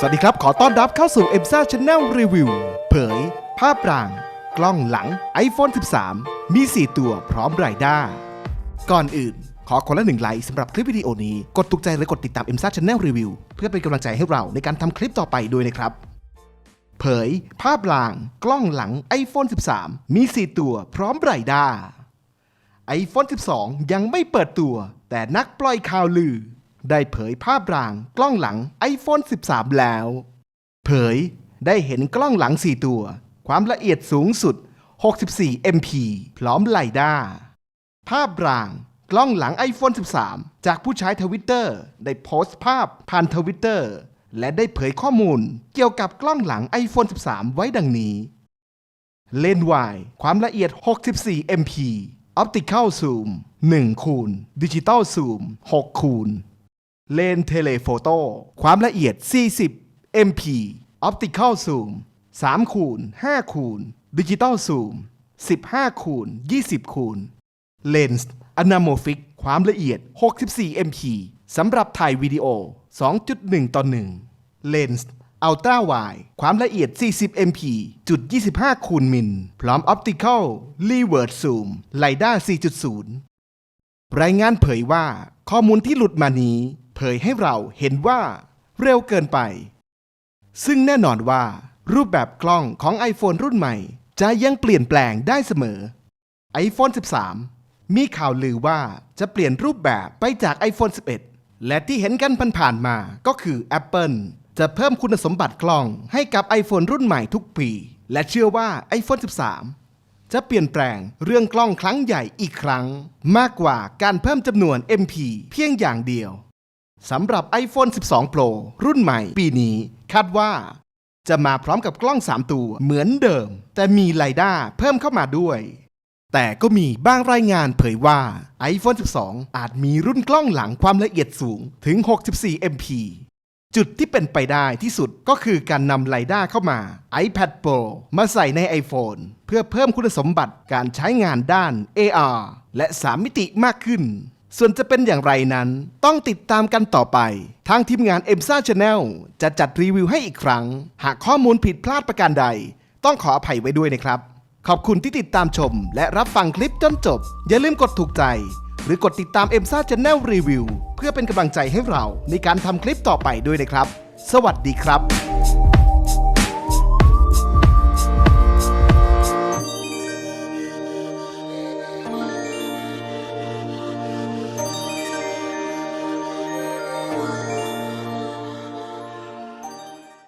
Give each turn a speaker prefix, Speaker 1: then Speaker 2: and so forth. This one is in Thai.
Speaker 1: สวัสดีครับ ขอต้อนรับเข้าสู่ e m s a Channel Review เผย ภาพราง กล้องหลัง iPhone 13 มี 4 ตัวพร้อมไรด้าก่อนอื่น ขอคนละหนึ่งไลค์สำหรับคลิปวิดีโอนี้ กดถูกใจและกดติดตาม e m s a Channel Review เพื่อเป็นกำลังใจให้เราในการทำคลิปต่อไปด้วยนะครับ เผย ภาพราง กล้องหลัง iPhone 13 มี 4 ตัวพร้อมไรด้ iPhone 12 ยังไม่เปิดตัว แต่นักปล่อยข่าวลือ ได้เผยภาพรางกล้องหลัง iPhone 13 แล้ว เผยได้เห็นกล้องหลัง 4 ตัว ความละเอียดสูงสุด 64 MP พร้อมไลด้าภาพรางกล้องหลัง iPhone 13 จากผู้ใช้ทวิตเตอร์ได้โพสต์ภาพผ่านทวิตเตอร์และได้เผยข้อมูลเกี่ยวกับกล้องหลัง iPhone 13 ไว้ดังนี้ เลนส์วายความละเอียด 64 MP Optical Zoom 1 คูณ Digital Zoom 6 คูณ เลนเทเลโฟโต้ความละเอียด 40 MP Optical Zoom 3คูณ5คูณ Digital Zoom 15คูณ20คูณเลนส์ Anamorphic ความละเอียด 64 MP สำหรับถ่ายวิดีโอ 2.1 ต่อ 1 เลนส์ Ultra Wide ความละเอียด 40 MP จุด 25 คูณมิล พร้อม Optical Reverse Zoom LiDAR 4.0 รายงานเผยว่าข้อมูลที่หลุดมานี้ เผยให้เราเห็นว่าเร็วเกินไป ซึ่งแน่นอนว่า รูปแบบกล้องของ iPhone รุ่นใหม่ จะยังเปลี่ยนแปลงได้เสมอ iPhone 13 มีข่าวลือว่าจะเปลี่ยนรูปแบบไปจาก iPhone 11 และที่เห็นกันผ่านๆมาก็คือ Apple จะเพิ่มคุณสมบัติกล้องให้กับ iPhone รุ่นใหม่ทุกปี และเชื่อว่า iPhone 13 จะเปลี่ยนแปลงเรื่องกล้องครั้งใหญ่อีกครั้ง มากกว่าการเพิ่มจำนวน MP เพียงอย่างเดียว สำหรับ iPhone 12 Pro รุ่นใหม่ปีนี้ คาดว่า จะมาพร้อมกับกล้อง 3 ตัวเหมือนเดิม แต่มีไลด้าเพิ่มเข้ามาด้วย แต่ก็มีบางรายงานเผยว่า iPhone 12 อาจมีรุ่นกล้องหลังความละเอียดสูงถึง 64 MP จุดที่เป็นไปได้ที่สุดก็คือการนำไลด้าเข้ามา iPad Pro มาใส่ใน iPhone เพื่อเพิ่มคุณสมบัติการใช้งานด้าน AR และ 3 มิติมากขึ้น ส่วนจะเป็นอย่างไรนั้น ต้องติดตามกันต่อไป ทางทีมงาน e m s a Channel จะจัดรีวิวให้อีกครั้ง หากข้อมูลผิดพลาดประการใด ต้องขออภัยไว้ด้วยนะครับ ขอบคุณที่ติดตามชม และรับฟังคลิปจนจบ อย่าลืมกดถูกใจ หรือกดติดตาม e m s a Channel Review เพื่อเป็นกำลังใจให้เราในการทำคลิปต่อไปด้วยนะครับ สวัสดีครับ